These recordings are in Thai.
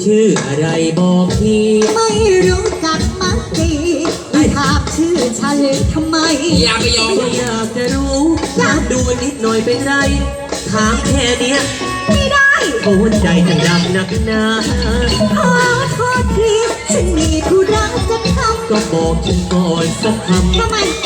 ชื่ออะไรบอกทีไม่รู้จักมักดีไม่ถามชื่อฉันทำไม อย่าไปยอมก็อยากจะรู้อยากดูนิดหน่อยเป็นไร ถามแค่เนี้ยไม่ได้โอ้ใจจะดำนักหนาขอโทษทีฉันมีธุระจะทก็บอกฉันก่อนสักคำำทำไม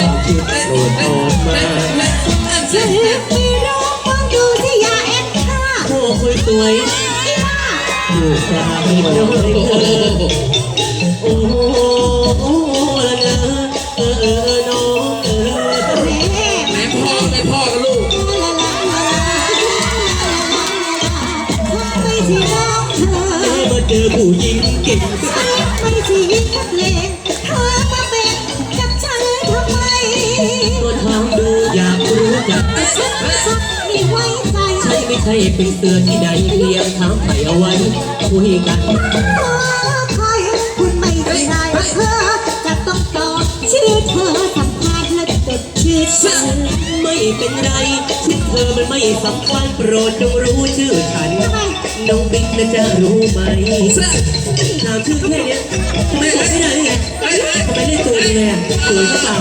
เจอผู้หญิงเก่งไม่ใช่ยิงนักเลงเธอมาเป็นกับฉันทำไมก็ถามดูอยากรู้จักฉันสักไม่ไว้ใจใช่ไม่ใช่เป็นเสือที่ใดเพียงถามไถ่เอาไว้ คุยกันขอใครคุณไม่ได้เธอจะต้องตอบชื่อเธอสำคัญและจดชื่อฉันไม่เป็นไรชื่อเธอมันไม่สำคัญโปรดจงรู้ชื่อฉันน้องบิ๊กนะจะรู้ไหมถามชื่อแค่เนี้ยทำไมบอกไม่ได้ไงทำไมเล่นตัวยังไงอะสวยหรือเปล่า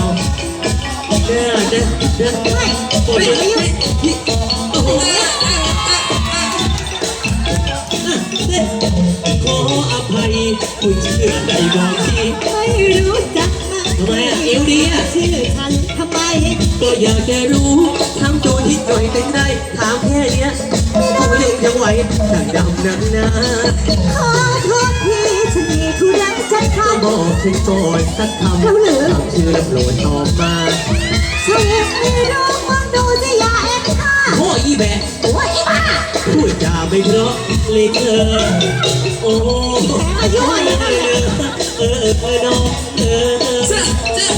เด้อเด้อเด้อไม่โอ้ยไม่ยุ่ ขออภัยคุณเชื่อใจบอกทีไม่รู้จักมาทำไมอะเอวดีอะชื่อฉันทำไม ก็อยากจะรู้ทำตัวนิดหน่อยเป็นไรถามแค่เนี้ยตัวยังยังไหวดังดำนักนาขอโทษทีฉันมีธุระจะทก็บอกฉันก่อนสักคำเอาเหรอถามชื่อแล้วโปรดตอบมาำฉันไม่รู้มองดูที่ยาเอ็นค่ะโอ้อีแบะ ไม่เพราะเลยเธอโอ้อายุอะไรเออเออเออน้องเออเออเจ้าเจ้า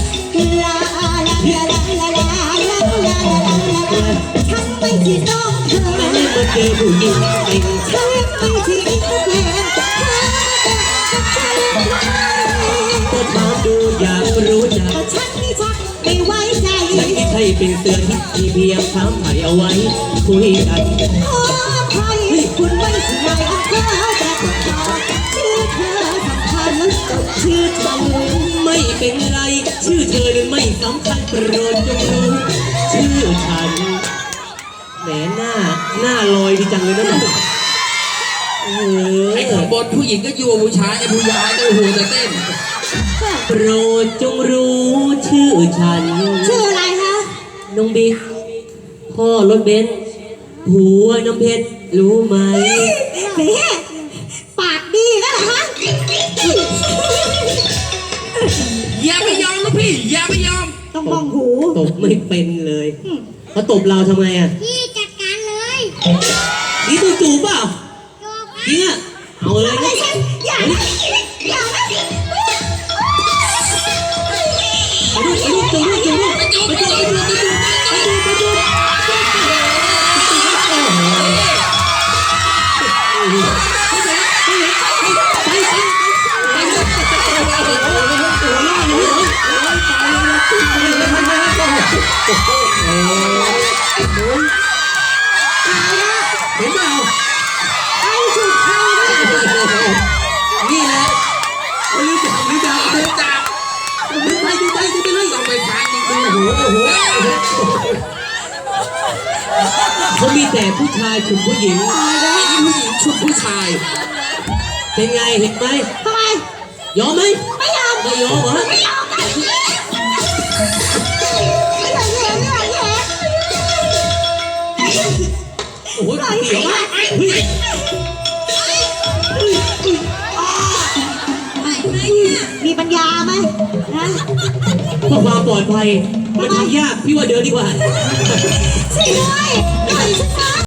ลาลาลาลาลาลาลาลาลาลาฉันไม่ใช่น้องเธอแม่มาเจอผู้หญิงเก่งฉันไม่ใช่นักเลงเธอกับฉันทำไมาดูอยากรู้จักฉันไม่ชักไม่ไว้ใจฉันไม่ใช่เป็นเสือนที่เพียงถามไถ่เอาไว้คุยกัน ไม่เป็นไร ชื่อเธอนั้นไม่สำคัญโปรดจงรู้ชื่อฉันแหมหน้าหน้าลอยดีจังเลยนะเนี่ยเอไอ้อข้างบนผู้หญิงก็ยั่วผู้ชายไอ้ผู้ชายก็โอ้โหแต่เต้น โปรดจงรู้ชื่อฉัน ชื่ออะไรคะ น้องบิ๊กพ่อรถเบนซ์ผัวน้ำเพชรรู้ไหม แหมปากดีแล้วเหรอคะ ต้องมองหูตบไม่เป็นเลยเขาตบเราทำไมอะพี่จัดการเลยนี่ตัวจูบเปล่าโยกจริงอะเอาเลยไม่ใช่อย่านะอย่านะไปดูไปดูจูบจูบไปจูบไปจูบไปจูบไปจูบไปจูบไปจูบ เห็นเปล่าใครถูกใครเนี่ยนี่แหละรู้จักรู้จักดูจับดูไปดูไปดูไปเลยต้องไปฟังจริงๆโอ้โอ้โหโอ้โหเขามีแต่ผู้ชายฉุดผู้หญิงไอ้ผู้หญิงชุดผู้ชาย เป็นไงเห็นไหมทำไมยอมไหมไม่ยอมไม่ยอมเหรอไม่ยอมไม่ยอม โอ้ยเดี๋ยวมากเฮ้ยมีปัญญาไหมนะเพื่อความปลอดภัยมันทำยากพี่ว่าเดินดีกว่าช่วยด้วยปล่อยฉันนะ